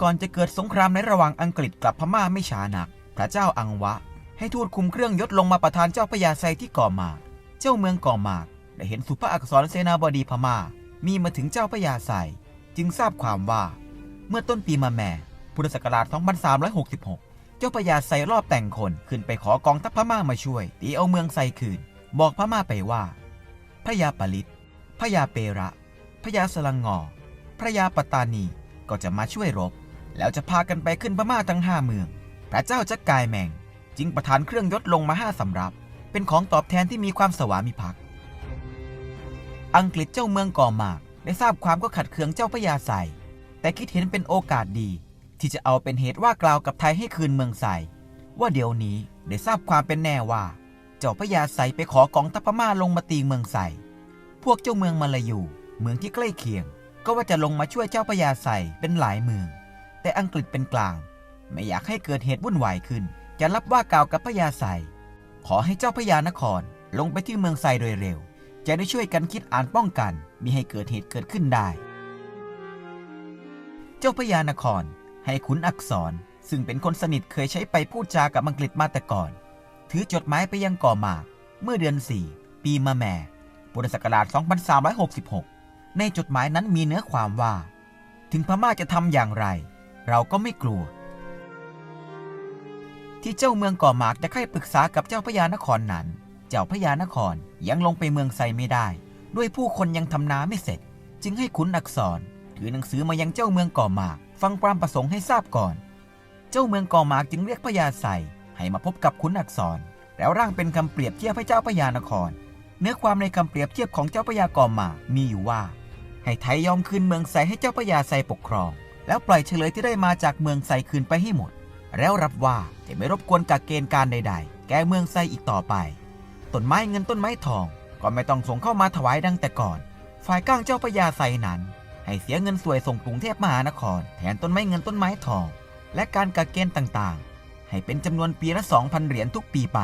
ก่อนจะเกิดสงครามในระหว่างอังกฤษกับพม่าไม่ช้านัก พระเจ้าอังวะ ให้ทูตคุมเครื่องยศลงมาประทานเจ้าพระยาไซที่ก่อมา เจ้าเมืองก่อมาได้เห็นสุภาพอักษรเสนาบดีพม่า มีมาถึงเจ้าพระยาไซจึงทราบความว่า เมื่อต้นปีมาแม่ พุทธศักราช 2366 เจ้าพระยาไซรอบแต่งคนขึ้นไปขอกองทัพพม่ามาช่วย ตีเอาเมืองไซคืน บอกพม่าไปว่า พระยาปลิตพระยาเประ พระยาสลังงอ พระยาปัตตานีก็จะมาช่วยรบ แล้วจะพากันไปขึ้นพม่าทั้งห้าเมือง พระเจ้าจักกายแมง จึงประทานเครื่องยศลงมาห้าสำรับ เป็นของตอบแทนที่มีความสวามิภักดิ์อังกฤษเจ้าเมืองก่อมากได้ทราบความก็ขัดเคืองเจ้าพระยาไซแต่คิดเห็นเป็นโอกาสดี ที่จะเอาเป็นเหตุว่ากล่าวกับไทยให้คืนเมืองไซว่าเดี๋ยวนี้ได้ทราบความเป็นแน่ว่า เจ้าพระยาไซไปขอกองทัพพม่าลงมาตีเมืองไซพวกเจ้าเมืองมาลายูเมืองที่ใกล้เคียง ก็ว่าจะลงมาช่วยเจ้าพระยาไซเป็นหลายเมือง แต่อังกฤษเป็นกลาง ไม่อยากให้เกิดเหตุวุ่นวายขึ้น จะรับว่ากล่าวกับพระยาไซขอให้เจ้าพระยานครลงไปที่เมืองไซโดยเร็ว จะได้ช่วยกันคิดอ่านป้องกันมิให้เกิดเหตุเกิดขึ้นได้ เจ้าพระยานครให้ขุนอักษรซึ่งเป็นคนสนิทเคยใช้ไปพูดจากับอังกฤษมาแต่ก่อน ถือจดหมายไปยังก่อหมากเมื่อเดือน 4 ปีมะแม่พุทธศักราช 2366 ในจดหมายนั้นมีเนื้อความว่า ถึงพม่าจะทำอย่างไร เราก็ไม่กลัว ที่เจ้าเมืองก่อหมากจะใคร่ปรึกษากับเจ้าพญานครนั้น เจ้าพญานครยังลงไปเมืองไซไม่ได้ ด้วยผู้คนยังทำนาไม่เสร็จ จึงให้ขุนอักษร ถือหนังสือมายังเจ้าเมืองก่อหมาก ฟังความประสงค์ให้ทราบก่อน เจ้าเมืองก่อหมากจึงเรียกพญาไซให้มาพบกับขุนอักษร แล้วร่างเป็นคำเปรียบเทียบให้เจ้าพญานคร เนื้อความในคำเปรียบเทียบของเจ้าพญาก่อหมากมีอยู่ว่าให้ไทยยอมคืนเมืองไซให้เจ้าพญาไซปกครอง แล้วปล่อยเฉลยที่ได้มาจากเมืองไซคืนไปให้หมด แล้วรับว่าจะไม่รบกวนกักเกณฑ์การใด ๆ แก่เมืองไซอีกต่อไป ต้นไม้เงินต้นไม้ทอง ก็ไม่ต้องส่งเข้ามาถวายดังแต่ก่อน ฝ่ายก้างเจ้าพญาไซนั้น ให้เสียเงินสวยส่งกรุงเทพมหานคร แทนต้นไม้เงินต้นไม้ทอง และการกักเกณฑ์ต่างๆ ให้เป็นจำนวนปีละ2,000เหรียญทุกปีไป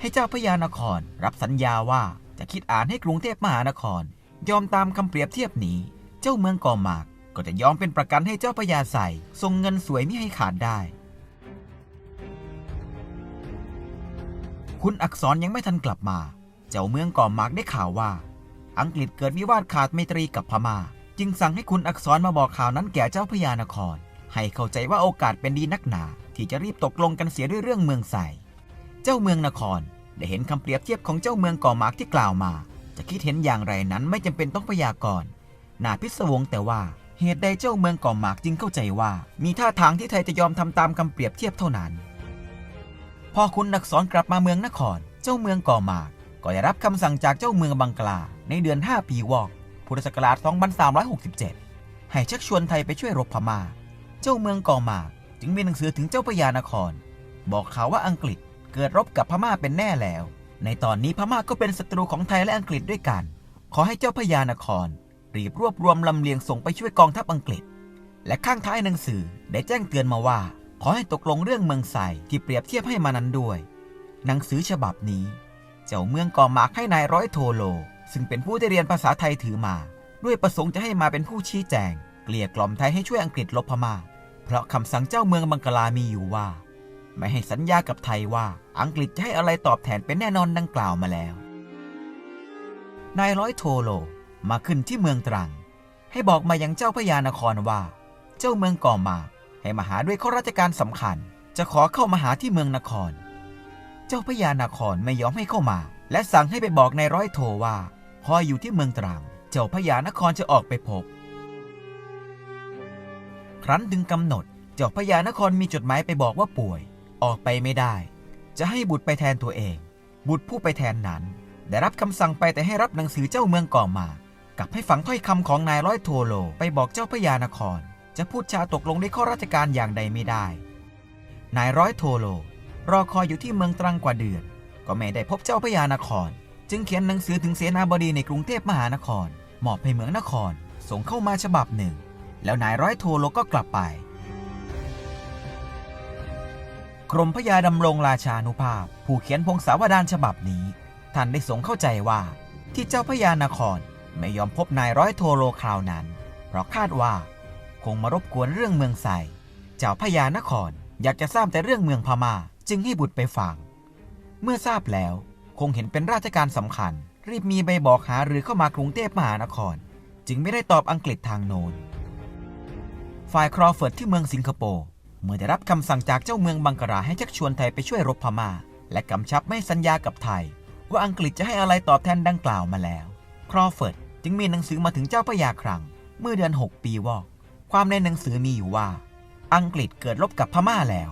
ให้เจ้าพญานครรับสัญญาว่าจะคิดอ่านให้กรุงเทพมหานคร ยอมตามคำเปรียบเทียบนี้ เจ้าเมืองก่อหมาก ก็จะยอมเป็นประกันให้เจ้าพญาไซส่งเงินสวยไม่ให้ขาดได้ คุณอักษรยังไม่ทันกลับมา เจ้าเมืองก่อหมากได้ข่าวว่า อังกฤษเกิดวิวาทขาดไมตรีกับพม่า จึงสั่งให้คุณอักษรมาบอกข่าวนั้นแก่เจ้าพญานคร ให้เข้าใจว่าโอกาสเป็นดีนักหนา ที่จะรีบตกลงกันเสียด้วยเรื่องเมืองใส่ เจ้าเมืองนครได้เห็นคำเปรียบเทียบของเจ้าเมืองก่อหมากที่กล่าวมา จะคิดเห็นอย่างไรนั้นไม่จำเป็นต้องพยากรณ์น่าพิศวงแต่ว่า เหตุใดเจ้าเมืองก่อหมากจึงเข้าใจว่า มีท่าทางที่ไทยจะยอมทำตามคำเปรียบเทียบเท่านั้น พอคุณอักษรกลับมาเมืองนคร เจ้าเมืองก่อหมาก ก็ได้รับคำสั่งจากเจ้าเมืองบังกลาในเดือน 5 ปีวอกพุทธศักราช2367 ให้ชักชวนไทยไปช่วยรบพม่า เจ้าเมืองก่อหมากจึงมีหนังสือถึงเจ้าพญานคร บอกข่าวว่าอังกฤษเกิดรบกับพม่าเป็นแน่แล้ว ในตอนนี้พม่าก็เป็นศัตรูของไทยและอังกฤษด้วยกัน ขอให้เจ้าพญานคร รีบรวบรวมลำเลียงส่งไปช่วยกองทัพอังกฤษ และข้างท้ายหนังสือได้แจ้งเตือนมาว่า ขอให้ตกลงเรื่องเมืองไซที่เปรียบเทียบให้มานั้นด้วย หนังสือฉบับนี้ เจ้าเมืองก่อมากให้นายร้อยโทโล ซึ่งเป็นผู้ได้เรียนภาษาไทยถือมา ด้วยประสงค์จะให้มาเป็นผู้ชี้แจง เกลี่ยกล่อมไทยให้ช่วยอังกฤษลบพม่า เพราะคำสั่งเจ้าเมืองบังกลามีอยู่ว่า ไม่ให้สัญญากับไทยว่าอังกฤษจะให้อะไรตอบแทนเป็นแน่นอนดังกล่าวมาแล้วนายร้อยโทโล มาขึ้นที่เมืองตรัง ให้บอกมายังเจ้าพญานครว่า เจ้าเมืองก่อมา ให้มาหาด้วยข้อราชการสำคัญ จะขอเข้ามาหาที่เมืองนคร เจ้าพญานครไม่ยอมให้เข้ามา และสั่งให้ไปบอกนายร้อยโทว่าพออยู่ที่เมืองตรัง เจ้าพญานครจะออกไปพบ ครั้นถึงกำหนด เจ้าพญานครมีจดหมายไปบอกว่าป่วย ออกไปไม่ได้ จะให้บุตรไปแทนตัวเอง บุตรผู้ไปแทนนั้น ได้รับคำสั่งไปแต่ให้รับหนังสือเจ้าเมืองก่อมา กับให้ฝังถ้อยคำของนายร้อยโทโล ไปบอกเจ้าพญานคร จะพูดจาตกลงในข้อราชการอย่างใดไม่ได้ นายร้อยโทโล รอคอยอยู่ที่เมืองตรังกว่าเดือน ก็ไม่ได้พบเจ้าพญานคร จึงเขียนหนังสือถึงเสนาบดีในกรุงเทพมหานครมอบให้เมืองนคร ส่งเข้ามาฉบับหนึ่ง แล้วนายร้อยโทโลก็กลับไป กรมพระยาดำรงราชานุภาพ ผู้เขียนพงศาวดารฉบับนี้ ท่านได้สงเข้าใจว่า ที่เจ้าพระยานคร ไม่ยอมพบนายร้อยโทโลคราวนั้น เพราะคาดว่า คงมารบกวนเรื่องเมืองใส่เจ้าพญานครอยากจะทราบแต่เรื่องเมืองพม่าจึงให้บุตรไปฟัง เมื่อทราบแล้วคงเห็นเป็นราชการสำคัญ รีบมีใบบอกหาหรือเข้ามากรุงเทพมหานคร จึงไม่ได้ตอบอังกฤษทางโน้นฝ่ายครอเฟิร์ดที่เมืองสิงคโปร์เมื่อได้รับคำสั่งจากเจ้าเมืองบังกลาให้ชักชวนไทยไปช่วยรบพม่า และกำชับไม่สัญญากับไทย ว่าอังกฤษจะให้อะไรตอบแทนดังกล่าวมาแล้ว ครอเฟิร์ด จึงมีหนังสือมาถึงเจ้าพระยาครัง เมื่อเดือน 6 ปีวอก ความในหนังสือมีอยู่ว่า อังกฤษเกิดรบกับพม่าแล้ว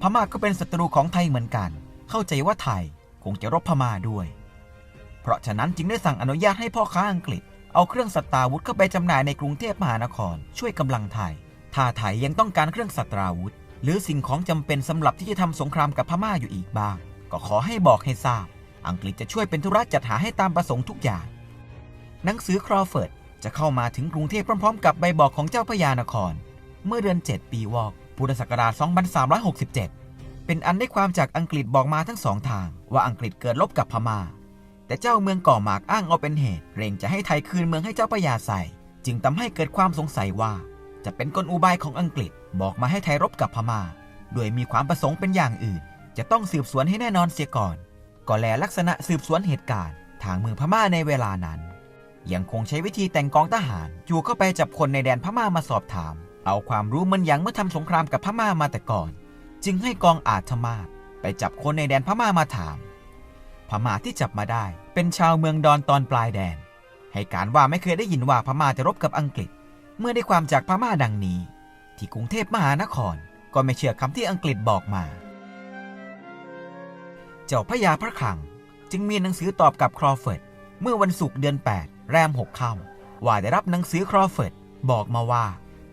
พม่าก็เป็นศัตรูของไทยเหมือนกัน เข้าใจว่าไทยคงจะรบพม่าด้วย เพราะฉะนั้นจึงได้สั่งอนุญาตให้พ่อค้าอังกฤษ เอาเครื่องสัตราวุธเข้าไปจำหน่ายในกรุงเทพมหานคร ช่วยกำลังไทย ถ้าไทยยังต้องการเครื่องสัตราวุธ หรือสิ่งของจำเป็นสำหรับที่จะทำสงครามกับพม่าอยู่อีกบ้าง ก็ขอให้บอกให้ทราบ อังกฤษจะช่วยเป็นธุระจัดหาให้ตามประสงค์ทุกอย่าง หนังสือครอเฟิร์ดจะเข้ามาถึงกรุงเทพพร้อมๆ กับใบบอกของเจ้าพระยานคร เมื่อเดือน 7 ปีวอกพุทธศักราช 2367 เป็นอันได้ความจากอังกฤษบอกมาทั้งสองทาง ว่าอังกฤษเกิดลบกับพม่า แต่เจ้าเมืองก่อหมากอ้างเอาเป็นเหตุ เร่งจะให้ไทยคืนเมืองให้เจ้าพระยาใส่ จึงทำให้เกิดความสงสัยว่า จะเป็นกลอุบายของอังกฤษบอกมาให้ไทยรบกับพม่า โดยมีความประสงค์เป็นอย่างอื่น จะต้องสืบสวนให้แน่นอนเสียก่อน ก็แลลักษณะสืบสวนเหตุการณ์ ทางเมืองพม่าในเวลานั้น ยังคงใช้วิธีแต่งกองทหารอยู่เข้าไปจับคนในแดนพม่ามาสอบถาม เอาความรู้มันยังเมื่อทำสงครามกับพม่ามาแต่ก่อน จึงให้กองอาธมาตไปจับคนในแดนพม่ามาถาม พม่าที่จับมาได้ เป็นชาวเมืองดอนตอนปลายแดน ให้การว่าไม่เคยได้ยินว่าพม่าจะรบกับอังกฤษ เมื่อได้ความจากพม่าดังนี้ ที่กรุงเทพมหานคร ก็ไม่เชื่อคำที่อังกฤษบอกมา เจ้าพระยาพระคลัง จึงมีหนังสือตอบกับครอเฟิร์ดเมื่อวันศุกร์เดือน 8 แรม6ค่ำว่าได้รับหนังสือครอเฟิร์ดบอกมาว่า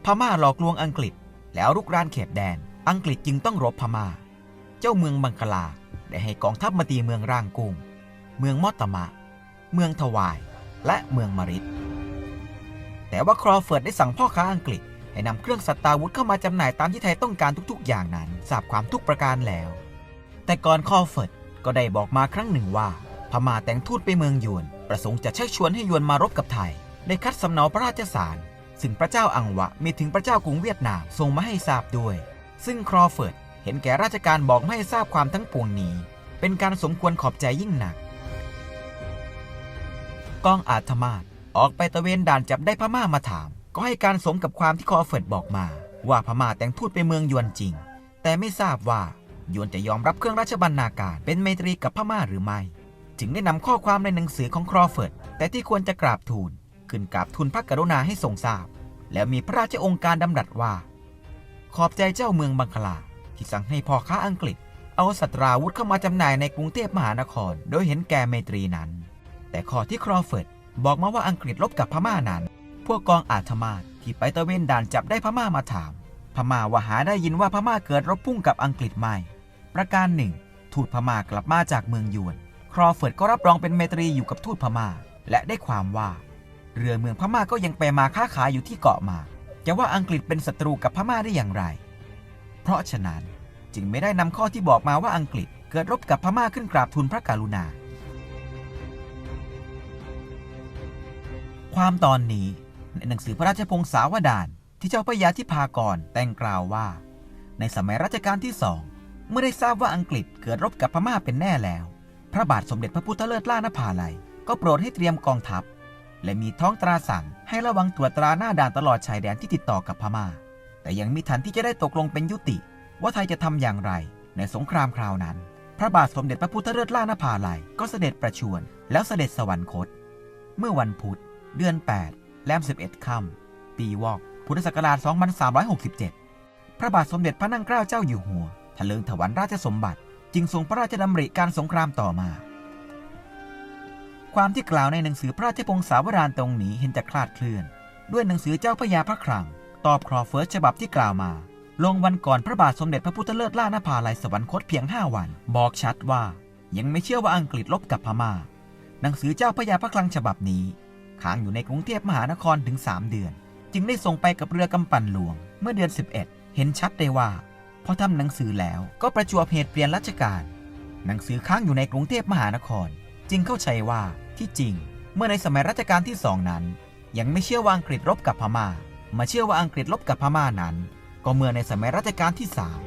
พม่าหลอกลวงอังกฤษ แล้วรุกรานเขตแดน อังกฤษจึงต้องรบพม่า เจ้าเมืองบังกลาได้ให้กองทัพมาตีเมืองร่างกุ้ง เมืองมอตตมะ เมืองทวาย และเมืองมาริดแต่ว่าครอเฟิร์ดได้สั่งพ่อค้าอังกฤษให้นำเครื่องสัตราวุธเข้ามาจำหน่ายตามที่ไทยต้องการทุกๆ อย่างนั้นทราบความทุกประการแล้ว แต่ก่อนครอเฟิร์ดก็ได้บอกมาครั้งหนึ่งว่า พม่าแต่งทูตไปเมืองยวนประสงค์จะชักชวนให้ยวนมารบกับไทย ได้คัดสำเนาพระราชสาร ซึ่งพระเจ้าอังวะมีถึงพระเจ้ากรุงเวียดนามส่งมาให้ทราบด้วย ซึ่งครอเฟิร์ดเห็นแก่ราชการบอกไม่ให้ทราบความทั้งปวงนี้ เป็นการสมควรขอบใจยิ่งหนักกองอาธมาตออกไปตะเวนด่านจับได้พม่ามาถาม ก็ให้การสมกับความที่คอเฟิร์ดบอกมา ว่าพม่าแต่งทูตไปเมืองยวนจริง แต่ไม่ทราบว่ายวนจะยอมรับเครื่องราชบรรณาการเป็นไมตรีกับพม่าหรือไม่ จึงได้นำข้อความในหนังสือของครอเฟิร์ด แต่ที่ควรจะกราบทูลขึ้นกราบทูลพระกรุณาให้ทรงทราบ แล้วมีพระราชองค์การดำรัสว่า ขอบใจเจ้าเมืองบังคลา ที่สั่งให้พ่อค้าอังกฤษ เอาสัตราวุธเข้ามาจำหน่ายในกรุงเทพมหานคร โดยเห็นแก่ไมตรีนั้น แต่ข้อที่ครอเฟิร์ดบอกมาว่าอังกฤษลบกับพม่านั้น พวกกองอาธมาตที่ไปตะเวนด่านจับได้พม่ามาถาม พม่าว่าหาได้ยินว่าพม่าเกิดรบพุ่งกับอังกฤษไม่ ประการหนึ่ง ทูตพม่ากลับมาจากเมืองยวน ครอเฟิร์ดก็รับรองเป็นเมตรีอยู่กับทูตพม่า และได้ความว่า เรือเมืองพม่าก็ยังไปมาค้าขายอยู่ที่เกาะมาจะว่าอังกฤษเป็นศัตรูกับพม่าได้อย่างไร เพราะฉะนั้นจึงไม่ได้นำข้อที่บอกมาว่าอังกฤษเกิดรบกับพม่าขึ้นกราบทูลพระกรุณา ความตอนนี้ในหนังสือพระราชพงศาวดารที่เจ้าพระยาที่พากรแต่งกล่าวว่า ในสมัยรัชกาลที่สองเมื่อได้ทราบว่าอังกฤษเกิดรบกับพม่าเป็นแน่แล้ว พระบาทสมเด็จพระพุทธเลิศล่านภาลัย ก็โปรดให้เตรียมกองทัพ และมีท้องตราสั่งให้ระวังตรวจตราหน้าด่านตลอดชายแดนที่ติดต่อกับพม่า แต่ยังมีทันที่จะได้ตกลงเป็นยุติ ว่าไทยจะทำอย่างไร ในสงครามคราวนั้น พระบาทสมเด็จพระพุทธเลิศล่านภาลัยก็เสด็จประชวรแล้วเสด็จสวรรคต เมื่อวันพุธ เดือน 8แรม11ค่ำปีวอกพุทธศักราช 2367 พระบาทสมเด็จพระนั่งเกล้าเจ้าอยู่หัวทะเลิงถวันราชสมบัติ จึงทรงพระราชดำริการสงครามต่อมา ความที่กล่าวในหนังสือพระราชพงศาวดารตรงนี้เห็นจะคลาดเคลื่อน ด้วยหนังสือเจ้าพระยาพระคลัง ตอบครอเฟิร์สฉบับที่กล่าวมา ลงวันก่อนพระบาทสมเด็จพระพุทธเลิศล่านภาลัยสวรรคตเพียง 5 วัน บอกชัดว่ายังไม่เชื่อว่าอังกฤษลบกับพม่า หนังสือเจ้าพระยาพระคลังฉบับนี้ค้างอยู่ในกรุงเทพมหานครถึง 3 เดือน จึงได้ส่งไปกับเรือกำปั่นหลวง เมื่อเดือน 11 เห็นชัดได้ว่า พอทำหนังสือแล้วก็ประจวบเหตุเปลี่ยนราชการ หนังสือค้างอยู่ในกรุงเทพมหานคร จึงเข้าใจว่าที่จริง เมื่อในสมัยรัชกาลที่สองนั้น ยังไม่เชื่อว่าอังกฤษรบกับพม่า มาเชื่อว่าอังกฤษรบกับพม่านั้น ก็เมื่อในสมัยรัชกาลที่สาม